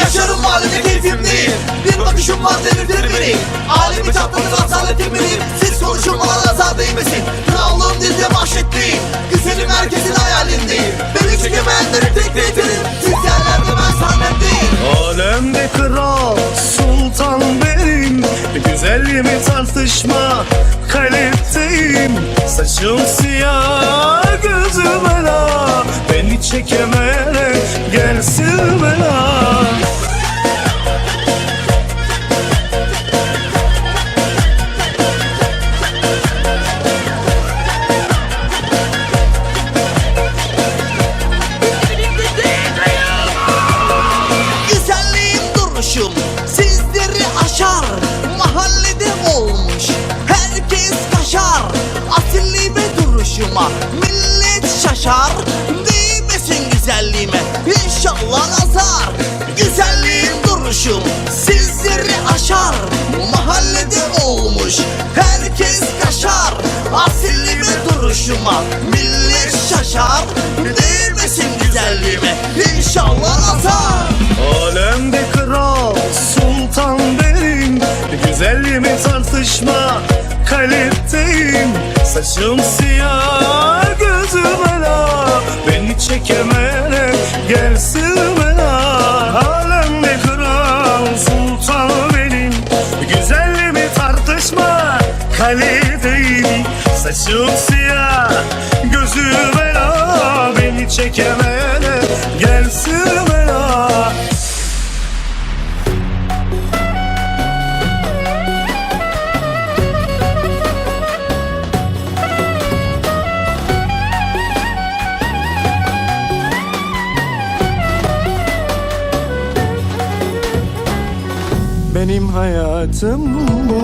Yaşarım mahallede keyfim değil. Bir bakışım var delirtir beni. Alemi çatlatır asaletim benim Siz konuşun bana nazar değmesin. Krallığım dilde mahşetteyim Güzelim herkesin hayalindeyim. Beni çekemeyenleri tek tek ederim. Siz yerlerde ben sahnemdeyim. Alemde kral sultan benim. Güzelliğimi tartışma kalipteyim Saçım siyah gözüm ela Beni çekemeyene gelsin bela inşallah nazar Güzelliğim duruşum sizleri aşar Mahallede olmuş herkes kaşar. Asilliğime duruşuma millet şaşar Değmesin güzelliğime inşallah nazar Alemde kral sultan benim Güzelliğimi tartışma kalipteyim Saçım siyah gözüm ela Beni çekemeyene gelsin bela Alemde kral sultan benim. Güzelliğimi tartışma kalipteyim Saçım siyah gözüm ela Beni çekemeyene hayatım bu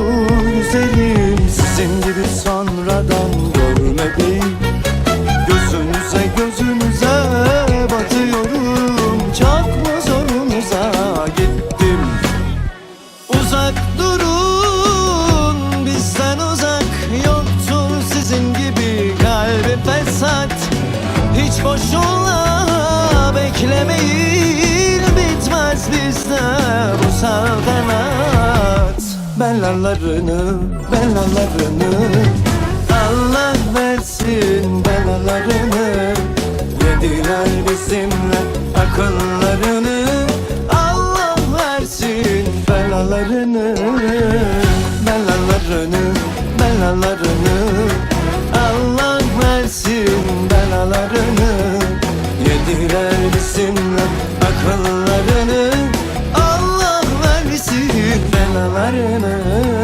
güzelim. Sizin gibi sonradan görmedim. Gözünüze gözünüze batıyorum Belalarını, belalarını Allah versin belalarını Yediler bizimle akıllarını. Allah versin belalarını Belalarını, belalarını Allah versin belalarını Yediler bizimle akıllarını belalarını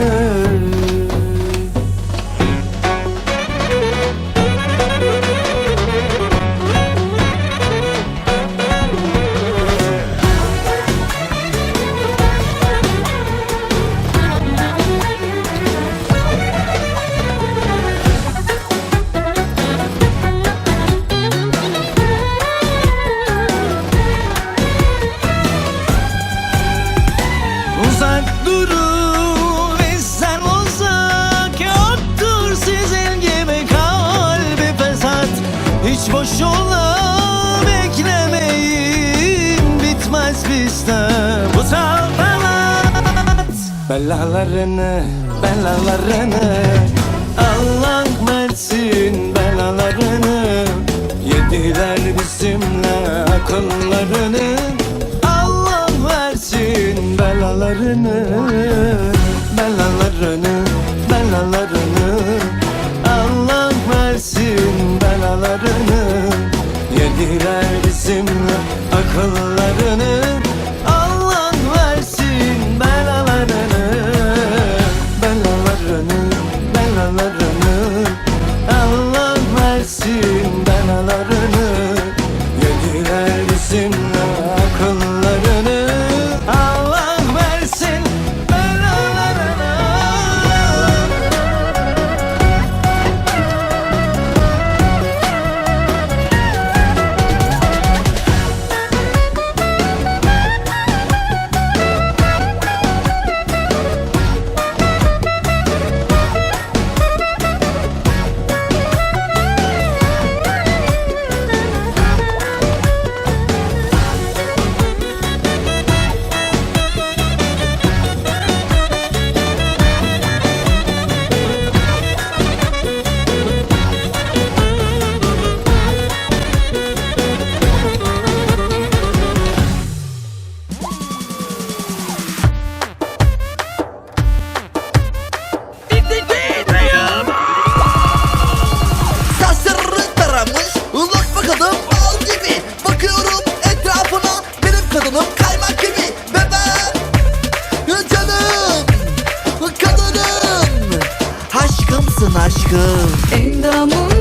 Belalarını, belalarını. Allah versin belalarını. Yediler bizimle akıllarını. Allah versin belalarını. Belalarını, belalarını. Allah versin belalarını. Yediler bizimle akıllarını aşkım. Endamın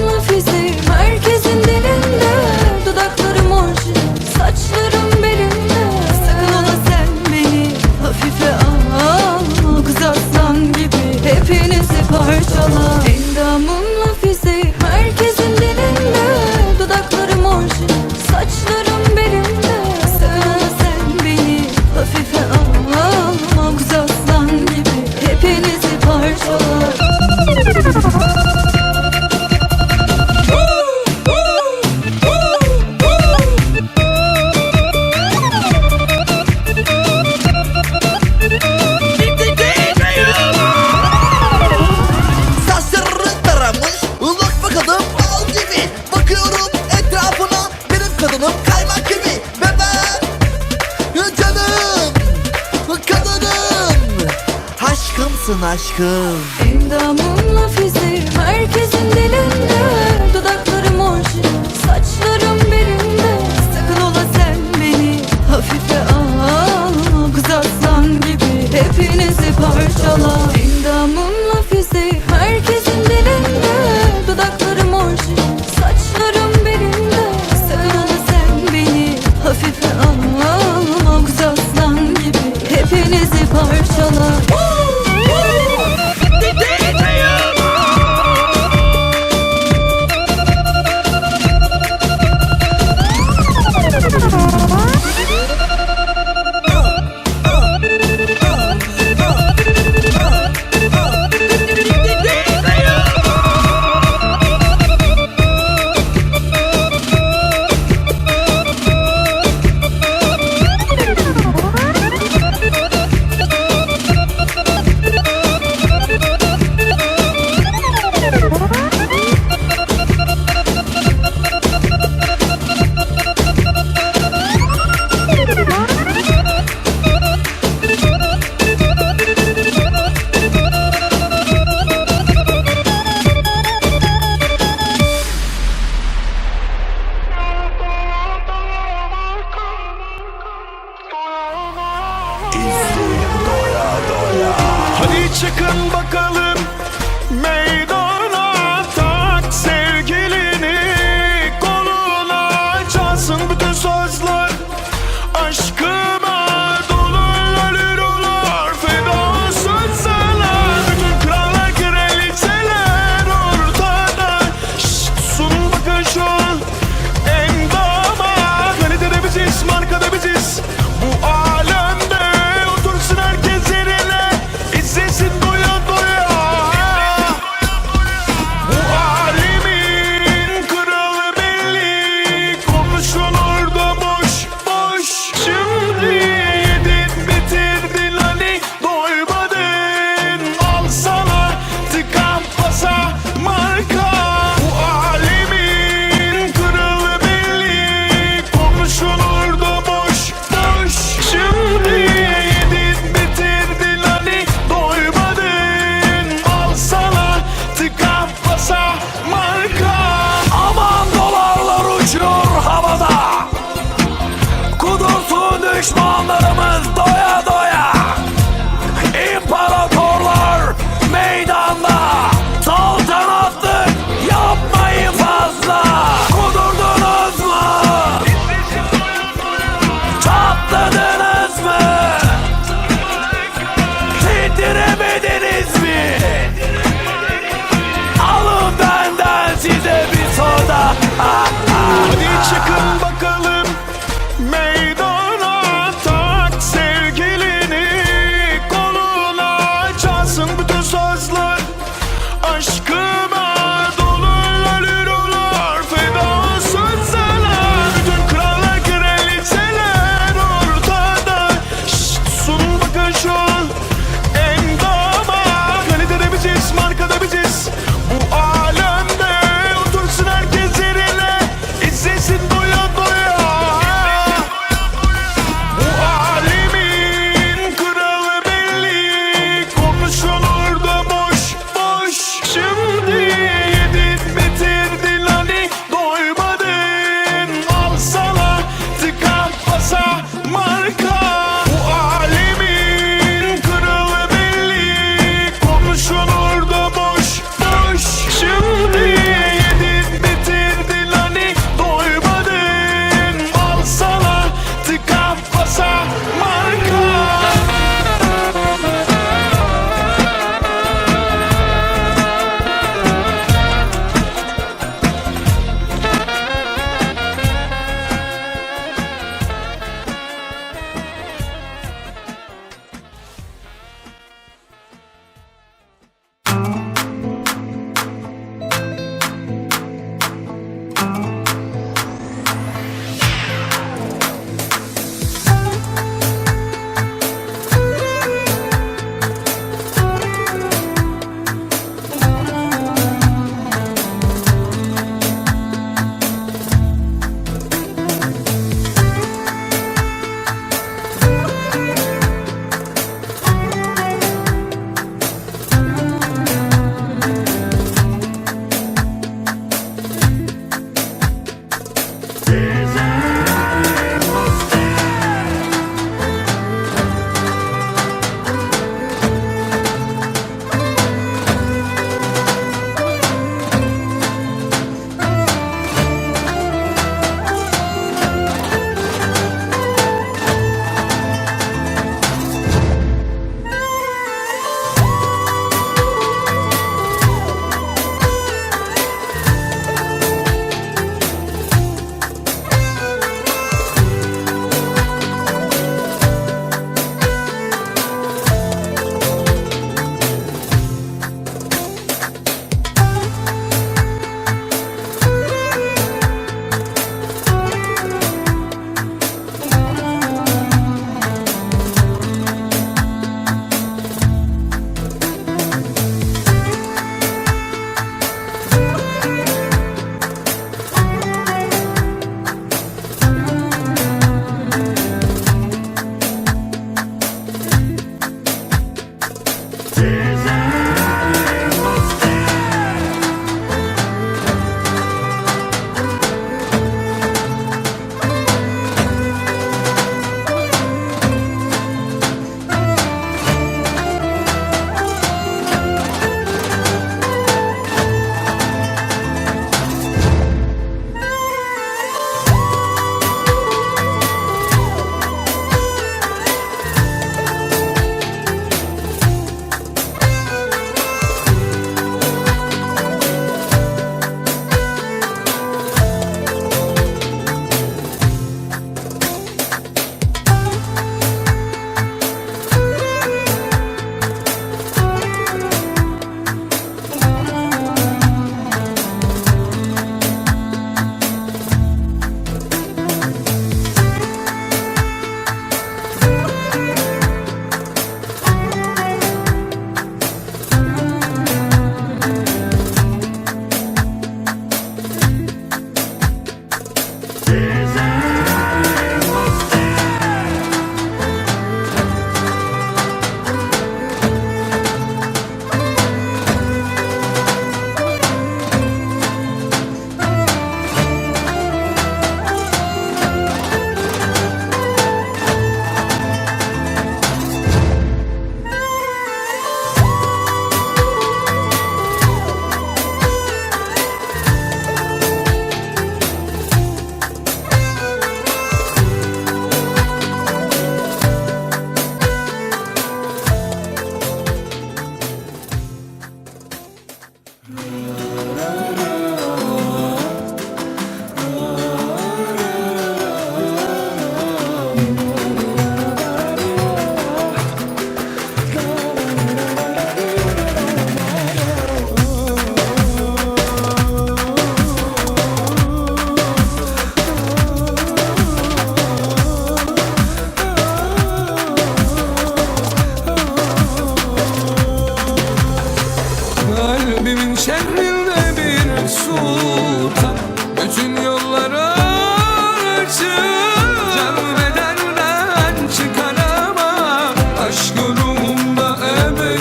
cool.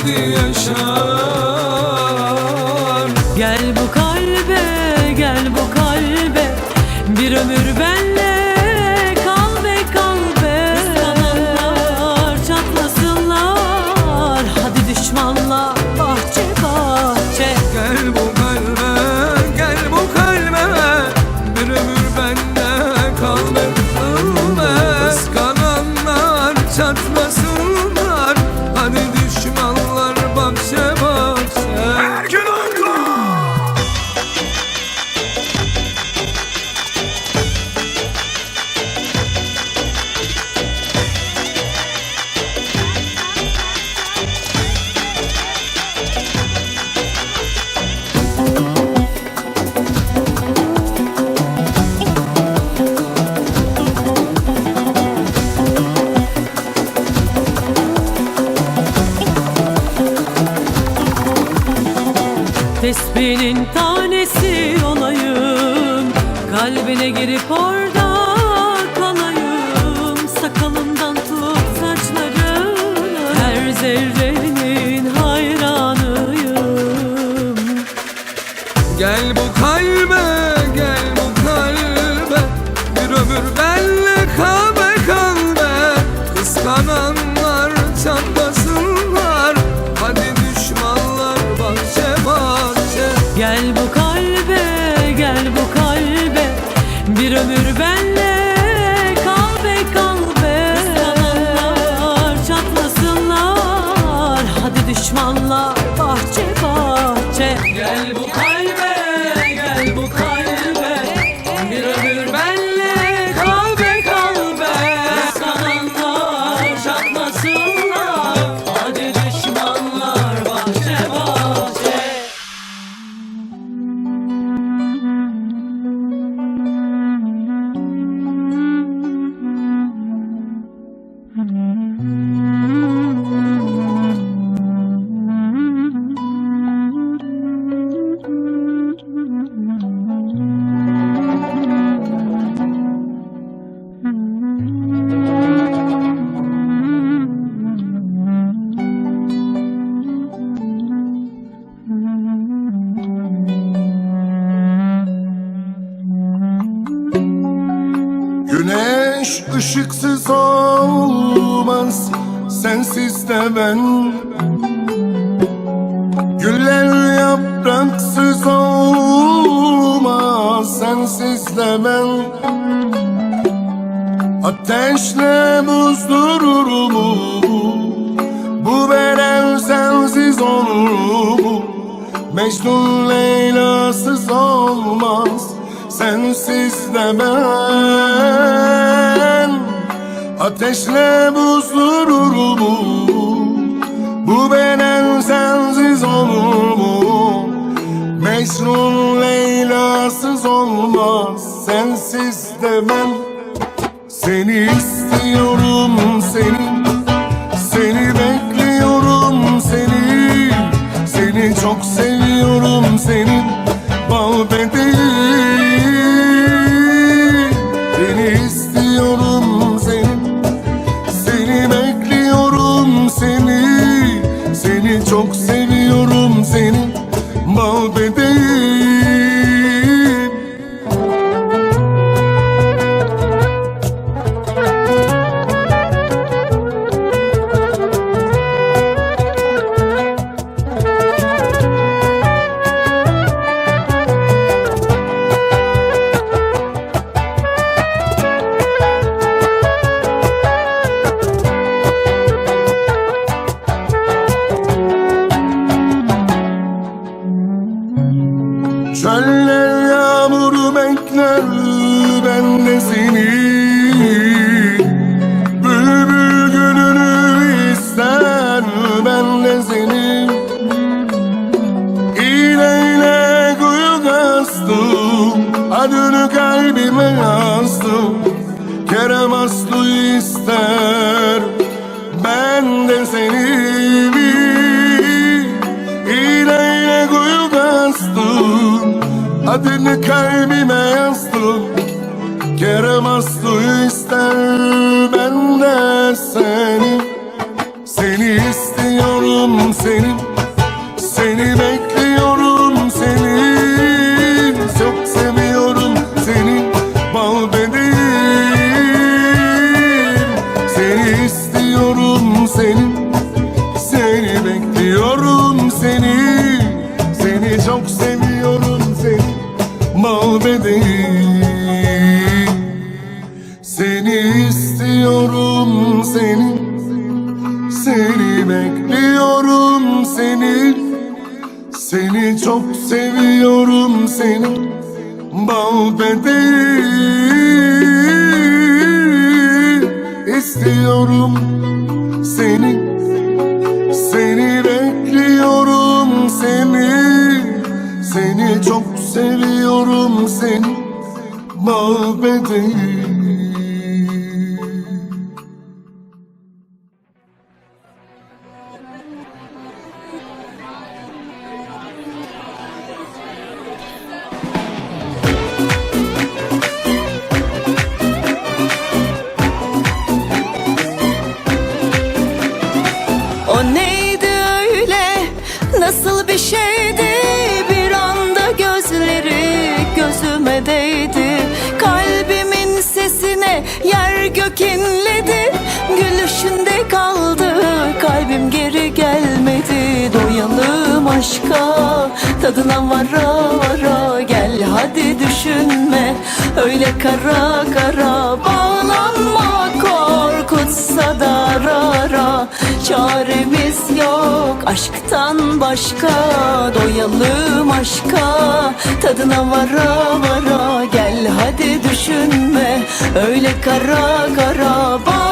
haydi yaşa. Öyle girip oraya ışıksız olmaz Sensiz de ben. Güller yapraksız olmaz Sensiz de ben. Ateşle buzdurur mu Bu? Beden sensiz olur mu? Mecnun Leyla'sız olmaz Sensiz de ben Ateşle buzdurur mu? Bu beden sensiz olur mu? Mecnun Leyla'sız olmaz Sensiz de ben Seni istiyorum seni Seni bekliyorum seni. Seni çok seviyorum seni. Bal bedeğim kalbime yazdım Kerem Aslı ister. Ben de seni İğneyle kuyu kastım Adını kalbime yazdım Kerem Aslı ister Ben de Seni istiyorum Tadına vara vara Gel. Hadi düşünme Öyle kara kara. Bağlanma korkutsa da rara Çaremiz yok aşktan başka. Doyalım aşka Tadına vara vara Gel. Hadi düşünme Öyle kara kara. Bağlanma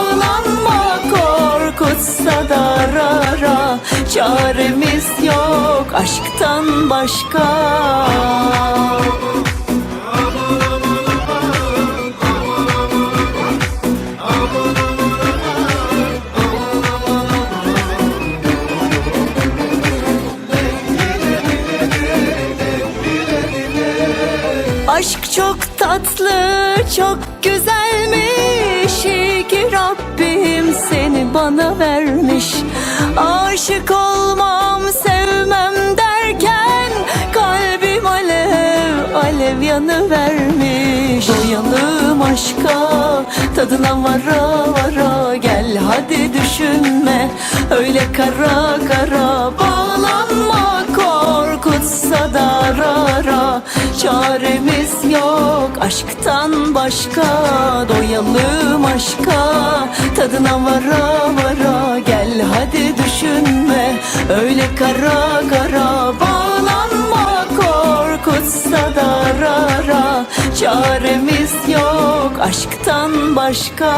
Çaremiz yok aşktan başka. Aşk çok tatlı, çok güzelmiş. İyi ki Rabbim seni bana vermiş. Aşık olmam, sevmem derken Kalbim alev, alev yanıvermiş Doyalım aşka, tadına vara vara Gel hadi düşünme, öyle kara kara Çaremiz yok aşktan başka Doyalım aşka. Tadına vara vara Gel hadi düşünme. Öyle kara kara Bağlanma korkutsa da rara Çaremiz yok aşktan başka